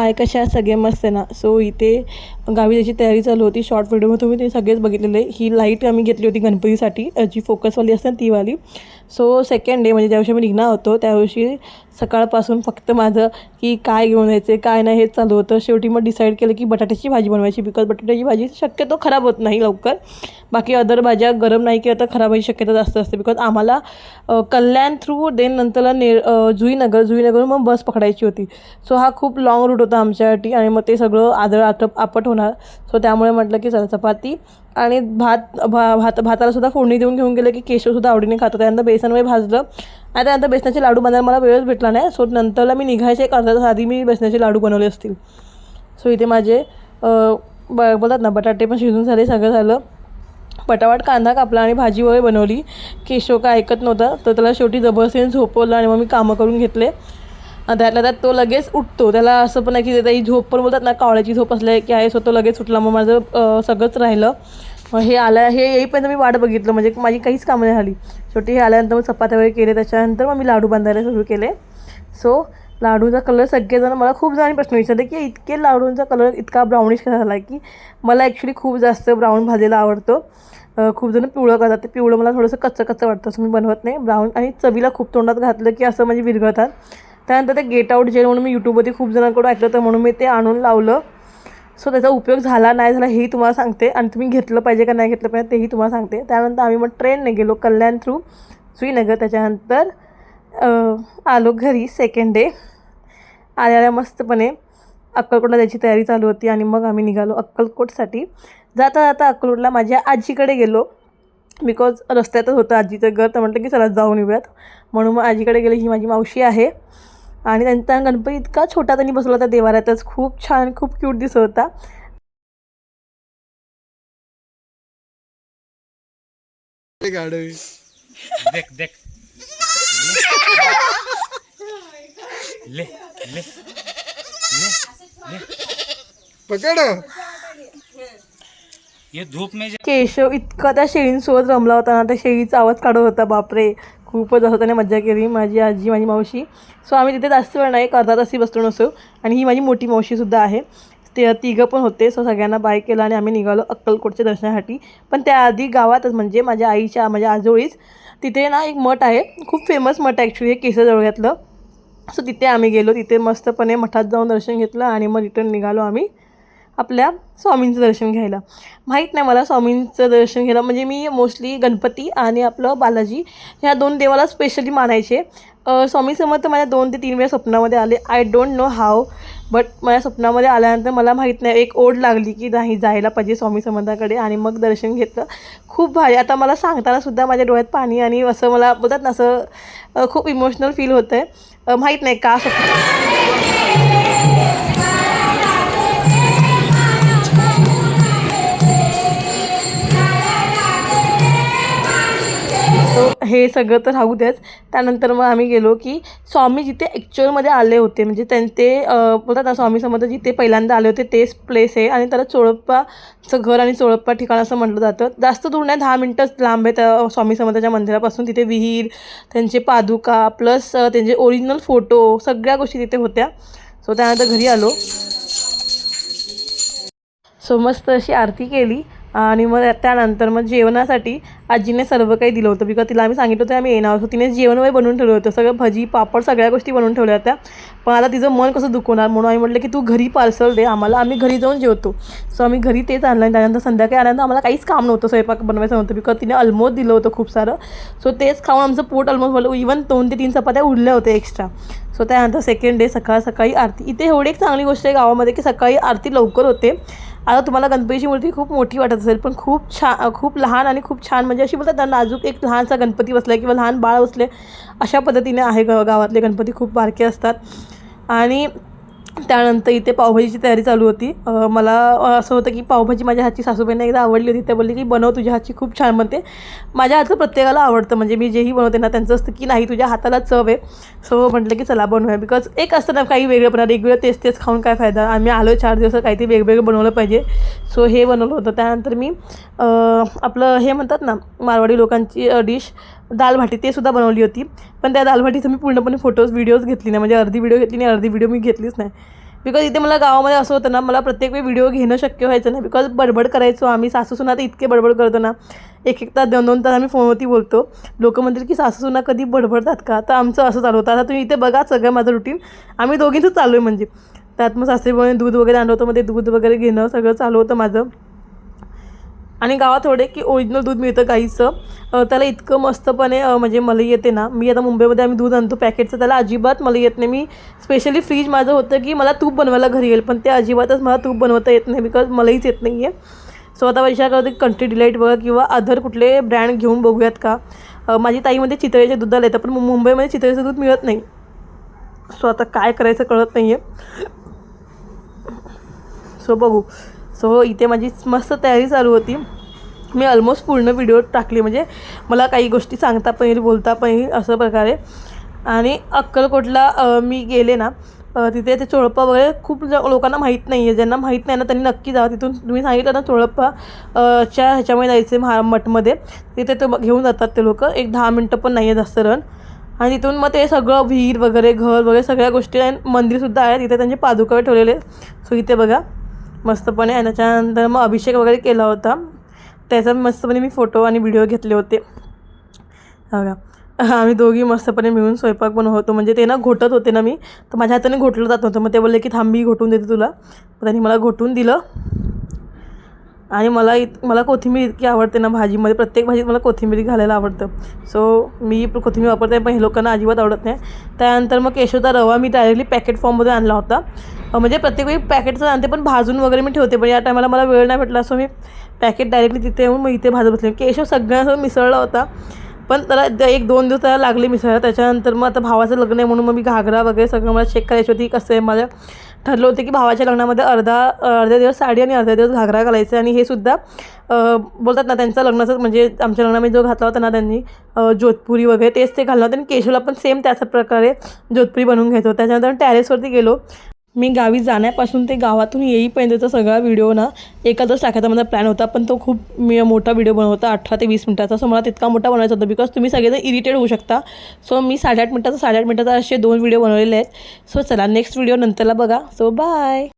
हाय कशा सगळे मस्त आहे ना. सो इथे गावी त्याची तयारी चालू होती शॉर्ट व्हिडिओमध्ये तुम्ही ते सगळेच बघितलेले. ही लाइट आम्ही घेतली होती गणपतीसाठी. जी फोकसवाली असते ना तीवाली सो सेकंड डे म्हणजे ज्या दिवशी मी निघणार होतो त्या दिवशी सकाळपासून फक्त माझं की काय घेऊन यायचे काय नाही हेच चालू होतं. शेवटी मग डिसाईड केलं की बटाट्याची भाजी बनवायची बिकॉज बटाट्याची भाजी शक्यतो खराब होत नाही लवकर. बाकी अदर भाज्या गरम नाही केलं तर खराब व्हायची शक्यता जास्त असते बिकॉज आम्हाला कल्याण थ्रू देन नंतरला ने जुईनगर जुईनगर मग बस पकडायची होती. सो हा खूप लाँग रूट होता आमच्यासाठी आणि मग ते सगळं आदळ आटप आपट होणार. सो त्यामुळे म्हटलं की चपाती आणि भात भा भात भाताला सुद्धा फोडणी देऊन घेऊन गेलं की केशवसुद्धा आवडीने खातो. त्यानंतर बेसनमध्ये भाजलं. आणि त्यानंतर बेसनाचे लाडू बनवायला मला वेळच भेटला नाही. सो नंतरला मी निघायचे एक अर्धा तास आधी मी बेसनाचे लाडू बनवले असतील. सो इथे माझे ब बोलतात ना बटाटे पण शिजून झाले सगळं झालं. पटावाट कांदा कापला आणि भाजी वगैरे बनवली. केशव काय ऐकत नव्हता तर त्याला शेवटी जबरदस्तीने झोपवलं आणि मग मी कामं करून घेतले. त्यातल्या त्यात तो लगेच उठतो. त्याला असं पण आहे की त्याची झोप पण बोलतात ना कावळ्याची झोप असल्या की आहे सो तो लगेच उठला. मग माझं सगळंच राहिलं. हे आलं हे येईपर्यंत मी वाट बघितलं. म्हणजे माझी काहीच कामं नाही झाली. शेवटी हे आल्यानंतर मग चपात्या वगैरे केले. त्याच्यानंतर मग मी लाडू बांधायला सुरू केले. सो लाडूचा कलर सगळेजण मला खूप जणांनी प्रश्न विचारले की इतके लाडूंचा कलर इतका ब्राउनिश कसा झाला? की मला ॲक्च्युली खूप जास्त ब्राऊन भाजलेला आवडतो. खूप जण पिवळं करतात. ते पिवळं मला थोडंसं कच्चं कच्चं वाटतं. असं मी बनवत नाही. ब्राऊन आणि चवीला खूप तोंडात घातलं की असं म्हणजे विरघळतात. त्यानंतर ते गेट आउट जेल म्हणून मी यूट्यूबवरती खूप जणांकडून ऐकलं तर म्हणून मी ते आणून लावलं. सो त्याचा उपयोग झाला नाही झाला हेही तुम्हाला सांगते. आणि तुम्ही घेतलं पाहिजे का नाही घेतलं पाहिजे तेही तुम्हाला सांगते. त्यानंतर आम्ही मग ट्रेनने गेलो कल्याण थ्रू श्रीनगर. त्याच्यानंतर आलो घरी सेकंड डे आल्याला मस्तपणे अक्कलकोटला त्याची तयारी चालू होती आणि मग आम्ही निघालो अक्कलकोटसाठी. जाता जाता अक्कलकोटला माझ्या आजीकडे गेलो. बिकॉज रस्त्यातच होतं आजीचं घर तर म्हटलं की चला जाऊन येऊयात. म्हणून मग आजीकडे गेली ही माझी मावशी आहे. आणि त्यांचा गणपती इतका छोटा त्यांनी बसवला होता देवाऱ्यातच. खूप छान खूप क्यूट दिसत होता. गाडी देख देख. ले ले पकड. ये धूप में केशव इतका त्या शेळींसोबत रमला होता ना त्या शेळीचा आवाज काढत होता बापरे. खूपच असं त्याने मज्जा केली. माझी आजी माझी मावशी. सो आम्ही तिथे जास्त वेळ नाही एक अर्धा तासही बसलो नसो आणि ही माझी मोठी मावशीसुद्धा आहे. ते तिघं पण होते. सो सगळ्यांना बाय केलं आणि आम्ही निघालो अक्कलकोटच्या दर्शनासाठी. पण त्याआधी गावातच म्हणजे माझ्या आईच्या माझ्या आजोळीच तिथे ना एक मठ आहे. खूप फेमस मठ आहे ॲक्च्युली हे केसजवळ्यातलं सो तिथे आम्ही गेलो. तिथे मस्तपणे मठात जाऊन दर्शन घेतलं आणि मग रिटर्न निघालो आम्ही. आपल्या स्वामींचं दर्शन घ्यायला. माहीत नाही मला स्वामींचं दर्शन घ्यायला. म्हणजे मी मोस्टली गणपती आणि आपलं बालाजी ह्या दोन देवाला स्पेशली मानायचे. स्वामी समर्थ माझ्या दोन ते तीन वेळा स्वप्नामध्ये आले. I don't know how but माझ्या स्वप्नामध्ये आल्यानंतर मला माहीत नाही एक ओढ लागली की नाही जायला पाहिजे स्वामी समर्थाकडे. आणि मग दर्शन घेतलं. खूप भारी. आता मला सांगताना सुद्धा माझ्या डोळ्यात पाणी आणि असं मला बोलतात ना असं खूप इमोशनल फील होतं आहे माहीत नाही का स्वप्न. हे सगळं तर राहू द्याच. त्यानंतर मग आम्ही गेलो की स्वामी जिथे ॲक्च्युअलमध्ये आले होते म्हणजे त्यां ते बोलतात ना स्वामी समर्थ जिथे पहिल्यांदा आले होते तेच प्लेस आहे. आणि त्याला चोळप्पाचं घर आणि चोळप्पा ठिकाण असं म्हटलं जातं. जास्त दूर नाही दहा मिनटंच लांब आहे त्या स्वामी समर्थाच्या मंदिरापासून. तिथे विहीर त्यांचे पादुका प्लस त्यांचे ओरिजिनल फोटो सगळ्या गोष्टी तिथे होत्या. सो त्यानंतर घरी आलो. सो मस्त अशी आरती केली. आणि मग त्यानंतर मग जेवणासाठी आजीने सर्व काही दिलं होतं. बिकॉज तिला आम्ही सांगितलं होतं आम्ही येणार होतो. तिने जेवण वगैरे बनवून ठेवलं होतं. सगळं भजी पापड सगळ्या गोष्टी बनवून ठेवल्या होत्या. पण आता तिचं मन कसं दुखवणार? म्हणून आम्ही म्हटलं की तू घरी पार्सल दे. आम्हाला आम्ही घरी जाऊन जेवतो. सो आम्ही घरी तेच आणलं आणि त्यानंतर संध्याकाळी आल्यानंतर आम्हाला काहीच काम नव्हतं. स्वयंपाक बनवायचं नव्हतं. बिकॉज तिने ऑलमोस्ट दिलं होतं खूप सारं. सो तेच खाऊन आमचं पोट ऑलमोस्ट भरलं. इवन दोन ते तीन चपात्या उरल्या होत्या एक्स्ट्रा सो त्यानंतर सेकंड डे सकाळ सकाळी आरती. इथे एवढी एक चांगली गोष्ट आहे गावामध्ये की सकाळी आरती लवकर होते. आता तुम्हाला गणपतीची मूर्ती खूप मोठी वाटत असेल पण खूप छान खूप लहान आणि खूप छान. म्हणजे अशी बोलतात ना नाजूक एक लहानसा गणपती बसला किंवा लहान बाळ बसले अशा पद्धतीने आहे ग गावातले गणपती खूप बारके असतात. आणि त्यानंतर इथे पावभाजीची तयारी चालू होती. मला असं होतं की पावभाजी माझ्या हातची सासूबाईंना एकदा आवडली होती. त्या बोलली की बनव तुझ्या हातची खूप छान बनते. माझ्या हातचं प्रत्येकाला आवडतं. म्हणजे मी जेही बनवते ना त्यांचं असतं की नाही तुझ्या हाताला चव आहे. सो म्हटलं की चला बनवूया. बिकॉज एक असतं ना काही वेगळं पण रेग्युलर तेच तेच खाऊन काय फायदा? आम्ही आलो चार दिवस काहीतरी वेगवेगळं बनवलं पाहिजे. सो हे बनवलं होतं. त्यानंतर मी आपलं हे म्हणतात ना मारवाडी लोकांची डिश दाल भाटी ते सुद्धा बनवली होती. पण त्या दालभाटीचं मी पूर्णपणे फोटोज व्हिडिओज घेतली नाही. म्हणजे अर्धी व्हिडिओ घेतली नाही अर्धी व्हिडिओ मी घेतलीच नाही. बिकॉज इथे मला गावामध्ये असं होतं ना मला प्रत्येक वेळी व्हिडिओ घेणं शक्य व्हायचं नाही. बिकॉज बडबड करायचो आम्ही. सासूसुना तर इतके बडबड करतो ना. एक एक तास दोन दोन तास आम्ही फोनवरती बोलतो. लोक म्हणतील की सासूसुना कधी बडबडतात का? तर आमचं असं चालू होतं. आता तुम्ही इथे बघा सगळं माझं रुटीन आम्ही दोघींचं चालू आहे म्हणजे. त्यात मग सासरीमुळे दूध वगैरे आणलं होतं. मग ते दूध वगैरे घेणं सगळं चालू होतं माझं. आणि गावात थोडे की ओरिजिनल दूध मिळतं गाईचं. त्याला इतकं मस्तपणे म्हणजे मला येते ना. मी आता मुंबईमध्ये आम्ही दूध आणतो पॅकेटचं त्याला अजिबात मला येत नाही. मी स्पेशली फ्रीज माझं होतं की मला तूप बनवायला घरी येईल पण ते अजिबातच मला तूप बनवता येत नाही बिकॉज मलाहीच येत नाही आहे सो आता विचार करते कंट्री डिलाईट बघा किंवा अदर कुठले ब्रँड घेऊन बघूयात का. माझी ताईमध्ये चितळेचे दुधाला येतं पण मुंबईमध्ये चितळेचं दूध मिळत नाही. सो आता काय करायचं कळत नाही आहे सो बघू. सो हो, इथे माझी मस्त तयारी चालू होती. मी ऑलमोस्ट पूर्ण व्हिडिओ टाकली. म्हणजे मला काही गोष्टी सांगता पण येईल बोलता पण येईल असं प्रकारे. आणि अक्कलकोटला मी गेले ना तिथे ते चोळप्पा वगैरे खूप ज लोकांना माहीत नाही आहे ज्यांना माहीत नाही ना त्यांनी नक्की जावं तिथून तुम्ही सांगितलं ना चोळप्पा च्या ह्याच्यामध्ये जायचे महा मठमध्ये. तिथे ते घेऊन जातात ते लोक. एक दहा मिनटं पण नाही आहे जास्त रन आणि तिथून मग ते सगळं विहीर वगैरे घर वगैरे सगळ्या गोष्टी आणि मंदिरसुद्धा आहे तिथे त्यांचे पादुका ठेवलेले सो इथे बघा. मस्तपणे आणि त्याच्यानंतर मग अभिषेक वगैरे केला होता. त्याचा मस्तपणे मी फोटो आणि व्हिडिओ घेतले होते. बघा. आम्ही दोघी मस्तपणे मिळून स्वयंपाक बनवत होतो. म्हणजे ते ना घोटत होते ना मी. तर माझ्या हाताने घोटलं जात नव्हतं. मग ते बोलले की थांबी घोटून देते तुला. त्यांनी मला घोटून दिलं. आणि मला इत मला कोथिंबीर इतकी आवडते ना भाजीमध्ये प्रत्येक भाजीत मला कोथिंबीर घालायला आवडतं. सो मी कोथिंबीर वापरते पण हे लोकांना अजिबात आवडत नाही. त्यानंतर मग केशवचा रवा मी डायरेक्टली पॅकेट फॉर्ममध्ये आणला होता. म्हणजे प्रत्येक वेळी पॅकेटचं आणते पण भाजून वगैरे मी ठेवते पण या टायमाला मला वेळ नाही भेटला सो मी पॅकेट डायरेक्टली तिथे येऊन मग इथे भाजत बसले. केशव सगळ्यांसोबत मिसळला होता. पण त्याला द- एक दोन दिवस त्याला लागले मिसळायला त्याच्यानंतर मग आता भावाचं लग्न आहे म्हणून मग मी घागरा वगैरे सगळं मला चेक करायची होती कसं आहे माझं. ठरलं होतं की भावाच्या लग्नामध्ये अर्धा अर्ध्या दिवस साडी आणि अर्ध्या दिवस घागरा घालायचं आणि हे सुद्धा बोलतात ना त्यांचं लग्नाचं म्हणजे आमच्या लग्नामध्ये जो घातला होता ना त्यांनी जोधपुरी वगैरे तेच ते घाललं होतं. आणि केशवला पण सेम त्याच प्रकारे जोधपुरी बनवून घ्यायचं होतं. त्याच्यानंतर टॅरेसवरती गेलो. मी गावी जाण्यापासून ते गावातून येईपर्यंतचा सगळा व्हिडिओ ना एखादच टाकायचा माझा प्लॅन होता पण तो खूप मी मोठा व्हिडिओ बनवता अठरा ते वीस मिनटाचा. सो मला तितका मोठा बनवायचा होता बिकॉज तुम्ही सगळेजण इरिटेड होऊ शकता. सो मी साडेआठ मिनटाचा साडेआठ मिनटाचा असे दोन व्हिडिओ बनवलेले आहेत. सो चला नेक्स्ट व्हिडिओ नंतरला बघा. So bye